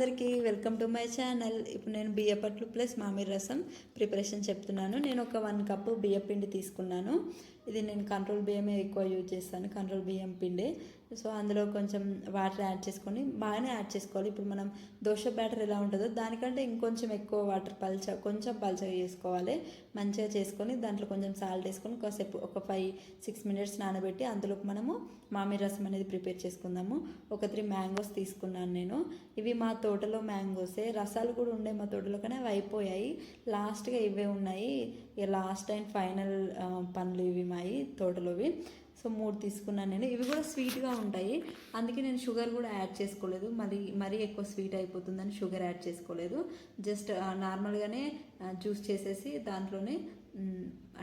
అందరికీ welcome to my channel. ఇప్పుడు నేను బియ్యపట్లు ప్లస్ మామిడి రసం ప్రిపరేషన్ చెప్తున్నాను. నేను ఒక వన్ కప్పు బియ్య పిండి తీసుకున్నాను. ఇది నేను కంట్రోల్ బియ్యమే ఎక్కువ యూజ్ చేస్తాను. కంట్రోల్ బియ్యం పిండి. సో అందులో కొంచెం వాటర్ యాడ్ చేసుకొని బాగానే యాడ్ చేసుకోవాలి. ఇప్పుడు మనం దోశ బ్యాటర్ ఎలా ఉంటుందో దానికంటే ఇంకొంచెం ఎక్కువ వాటర్ పల్చ కొంచెం పల్చగా చేసుకోవాలి. మంచిగా చేసుకొని దాంట్లో కొంచెం సాల్ట్ వేసుకొని కాసేపు ఒక ఫైవ్ సిక్స్ మినిట్స్ నానబెట్టి అందులో మనము మామిడి రసం అనేది ప్రిపేర్ చేసుకుందాము. ఒక త్రీ మ్యాంగోస్ తీసుకున్నాను నేను. ఇవి మా తోటలో మ్యాంగోసే రసాలు కూడా ఉండే మా తోటలో కానీ అవి అయిపోయాయి. లాస్ట్గా ఇవే ఉన్నాయి. ఇక లాస్ట్ అండ్ ఫైనల్ పండ్లు ఇవి మాయి తోటలోవి. సో మూడు తీసుకున్నాను నేను. ఇవి కూడా స్వీట్గా ఉంటాయి. అందుకే నేను షుగర్ కూడా యాడ్ చేసుకోలేదు. మరి మరీ ఎక్కువ స్వీట్ అయిపోతుందని షుగర్ యాడ్ చేసుకోలేదు. జస్ట్ నార్మల్గానే జ్యూస్ చేసేసి దాంట్లోనే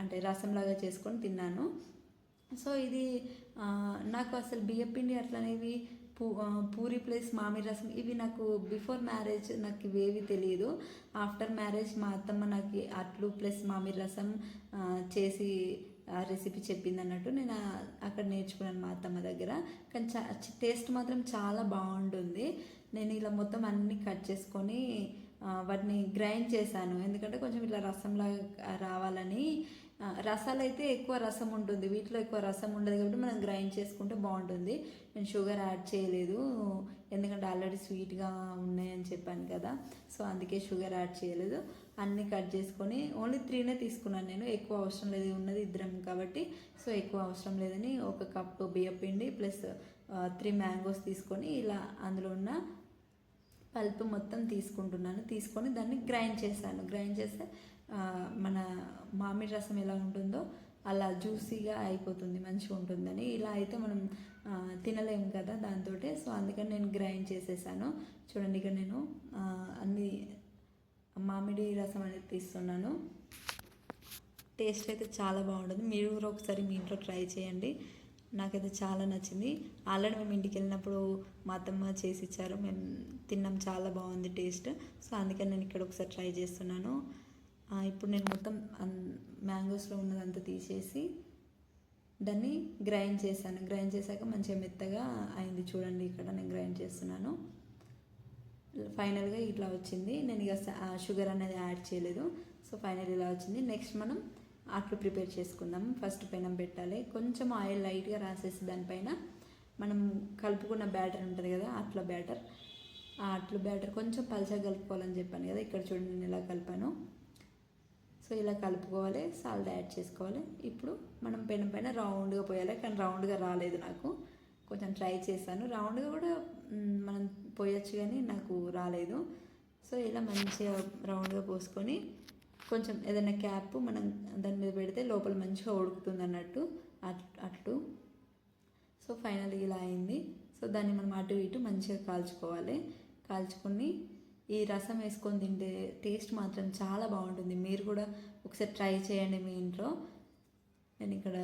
అంటే రసంలాగా చేసుకొని తిన్నాను. సో ఇది నాకు అసలు బియ్యపిండి అట్లనేవి పూ పూరి ప్లస్ మామిడి రసం ఇవి నాకు బిఫోర్ మ్యారేజ్ నాకు ఇవేవి తెలియదు ఆఫ్టర్ మ్యారేజ్ మా అత్తమ్మ నాకు అట్లు ప్లస్ మామిడి రసం చేసి రెసిపీ చెప్పింది అన్నట్టు నేను అక్కడ నేర్చుకున్నాను మా అత్తమ్మ దగ్గర. కానీ చా టేస్ట్ మాత్రం చాలా బాగుంటుంది. నేను ఇలా మొత్తం అన్నీ కట్ చేసుకొని వాటిని గ్రైండ్ చేశాను. ఎందుకంటే కొంచెం ఇట్లా రసంలాగా రావాలని రసాలు అయితే ఎక్కువ రసం ఉంటుంది. వీటిలో ఎక్కువ రసం ఉండదు కాబట్టి మనం గ్రైండ్ చేసుకుంటే బాగుంటుంది. నేను షుగర్ యాడ్ చేయలేదు. ఎందుకంటే ఆల్రెడీ స్వీట్గా ఉన్నాయని చెప్పాను కదా. సో అందుకే షుగర్ యాడ్ చేయలేదు. అన్నీ కట్ చేసుకొని ఓన్లీ త్రీనే తీసుకున్నాను నేను. ఎక్కువ అవసరం లేదు. ఉన్నది ఇద్దరం కాబట్టి సో ఎక్కువ అవసరం లేదని ఒక కప్ బియ్యపిండి ప్లస్ త్రీ మ్యాంగోస్ తీసుకొని ఇలా అందులో ఉన్న పల్ప్ మొత్తం తీసుకుంటున్నాను. తీసుకొని దాన్ని గ్రైండ్ చేశాను. గ్రైండ్ చేస్తే మన మామిడి రసం ఎలా ఉంటుందో అలా జ్యూసీగా అయిపోతుంది మంచిగా ఉంటుందని. ఇలా అయితే మనం తినలేము కదా దాంతో సో అందుకని నేను గ్రైండ్ చేసేసాను. చూడండి ఇక్కడ నేను అన్ని మామిడి రసం అనేది తీస్తున్నాను. టేస్ట్ అయితే చాలా బాగుంటుంది. మీరు కూడా ఒకసారి మీ ఇంట్లో ట్రై చేయండి. నాకైతే చాలా నచ్చింది. ఆల్రెడీ మేము ఇంటికి వెళ్ళినప్పుడు మా అత్తమ్మ చేసి ఇచ్చారు. మేము తిన్నాం చాలా బాగుంది టేస్ట్. సో అందుకని నేను ఇక్కడ ఒకసారి ట్రై చేస్తున్నాను. ఇప్పుడు నేను మొత్తం మ్యాంగోస్లో ఉన్నదంతా తీసేసి దాన్ని గ్రైండ్ చేశాను. గ్రైండ్ చేశాక మంచిగా మెత్తగా అయింది చూడండి ఇక్కడ నేను గ్రైండ్ చేస్తున్నాను. ఫైనల్గా ఇట్లా వచ్చింది. నేను ఇక స- షుగర్ అనేది యాడ్ చేయలేదు. సో ఫైనల్ ఇలా వచ్చింది. నెక్స్ట్ మనం అట్లు ప్రిపేర్ చేసుకుందాం. ఫస్ట్ పెనం పెట్టాలి. కొంచెం ఆయిల్ లైట్గా రాసేసి దానిపైన మనం కలుపుకున్న బ్యాటర్ ఉంటుంది కదా అట్ల బ్యాటర్. ఆ అట్లు బ్యాటర్ కొంచెం పల్చగా కలుపుకోవాలని చెప్పాను కదా ఇక్కడ చూడండి నేను ఇలా కలిపాను. సో ఇలా కలుపుకోవాలి. సాల్ట్ యాడ్ చేసుకోవాలి. ఇప్పుడు మనం పెనం పైన రౌండ్గా పోయాలి కానీ రౌండ్గా రాలేదు నాకు. కొంచెం ట్రై చేశాను. రౌండ్గా కూడా మనం పోయొచ్చు కానీ నాకు రాలేదు. సో ఇలా మంచిగా రౌండ్గా పోసుకొని కొంచెం ఏదైనా క్యాప్ మనం దాని మీద పెడితే లోపల మంచిగా ఉడుకుతుంది అన్నట్టు అటు అట్లు సో ఫైనల్ ఇలా అయింది. సో దాన్ని మనం అటు ఇటు మంచిగా కాల్చుకోవాలి. కాల్చుకొని ఈ రసం వేసుకొని తింటే టేస్ట్ మాత్రం చాలా బాగుంటుంది. మీరు కూడా ఒకసారి ట్రై చేయండి మీ ఇంట్లో. నేను ఇక్కడ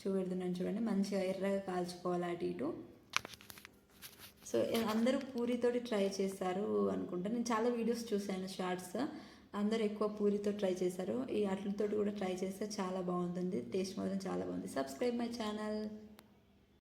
చూపెడుతున్నాను చూడండి. మంచిగా ఎర్రగా కాల్చుకోవాలి అటు ఇటు. సో అందరూ పూరితోటి ట్రై చేస్తారు అనుకుంటా. నేను చాలా వీడియోస్ చూశాను షార్ట్స్. అందరూ ఎక్కువ పూరితో ట్రై చేశారు. ఈ అట్లతోటి కూడా ట్రై చేస్తే చాలా బాగుంటుంది. టేస్ట్ మాత్రం చాలా బాగుంది. Subscribe my channel